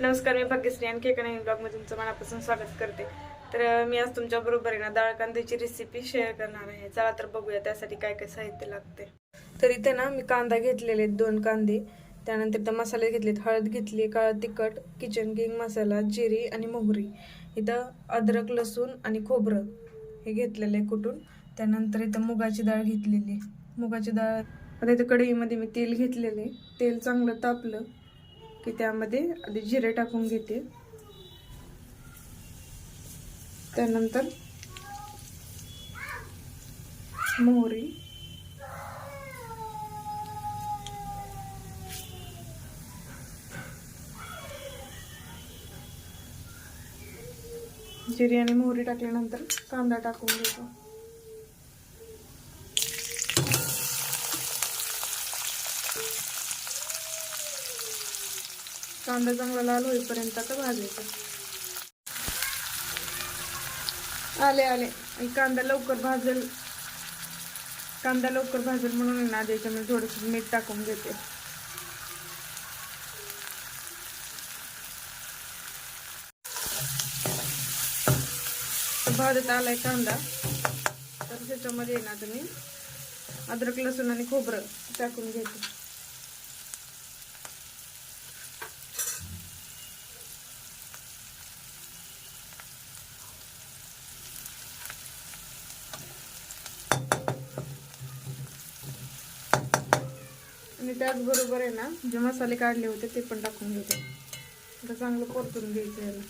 नमस्कार मी भाग्यश्री आणखी एका नवीन ब्लॉगमध्ये तुमचं मनापासून स्वागत करते. तर मी आज तुमच्या बरोबर आहे ना डाळ कांद्याची रेसिपी शेअर करणार आहे. चला तर बघूया त्यासाठी काय काय साहित्य लागते. तर इथे ना मी कांदा घेतलेले आहेत दोन कांदे. त्यानंतर इथं मसाले घेतलेत हळद घेतली काळं तिखट किचन किंग मसाला जिरी आणि मोहरी. इथं अद्रक लसूण आणि खोबरं हे घेतलेलं आहे कुठून. त्यानंतर इथं मुगाची डाळ घेतलेली मुगाची डाळ आता इथं कढईमध्ये मी तेल घेतलेले तेल चांगलं तापलं. की त्यामध्ये आधी जिरे टाकून घेते. त्यानंतर मोहरी. जिरे आणि मोहरी टाकल्यानंतर कांदा टाकून घेतो. कांदा चांगला लाल होईपर्यंत आता भाजायचा आले आले. कांदा लवकर भाजेल. कांदा लवकर भाजेल म्हणून आहे ना त्याच्यामध्ये थोडंसं मीठ टाकून घेते. भाजत आलाय कांदा. तर त्याच्यामध्ये ना तुम्ही अद्रक लसूण आणि खोबरं टाकून घ्यायचं आणि त्याचबरोबर आहे ना जे मसाले काढले होते ते पण टाकून घेते. आता चांगलं परतून घ्यायचं याला.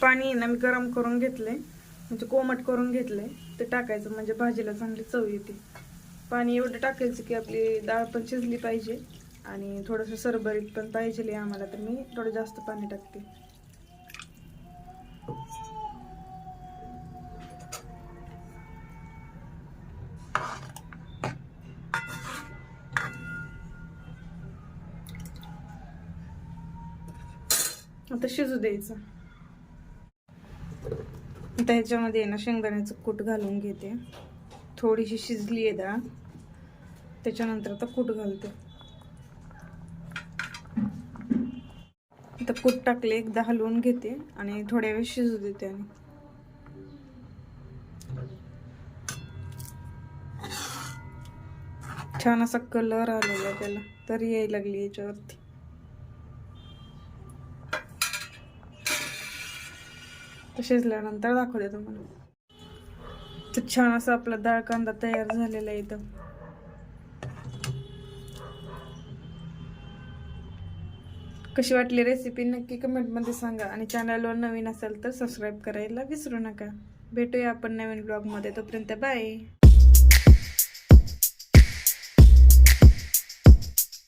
पाणी ना मी गरम करून घेतले म्हणजे कोमट करून घेतले ते टाकायचं म्हणजे भाजीला चांगली चव येते. पाणी एवढं टाकायचं की आपली डाळ पण शिजली पाहिजे आणि थोडंसं सरभरीत पण पाहिजे आम्हाला तर मी थोडं जास्त पाणी टाकते. आता शिजू द्यायचं. आता ह्याच्यामध्ये ना शेंगदाण्याचं कूट घालून घेते. थोडीशी शिजली आहे डाळ. त्याच्यानंतर आता कूट घालते. आता कूट टाकले एकदा हलवून घेते आणि थोड्या वेळ शिजू देते आणि. छान असा कलर आलेला त्याला. तर यायला लागली याच्यावरती. तर शिजल्यानंतर दाखवते तुम्हाला. तर छान असा आपला डाळ कांदा तयार झालेला आहे इथं. कशी वाटली रेसिपी नक्की कमेंटमध्ये सांगा. आणि चॅनलवर नवीन असेल तर सबस्क्राईब करायला विसरू नका. भेटूया आपण नवीन ब्लॉगमध्ये तोपर्यंत बाय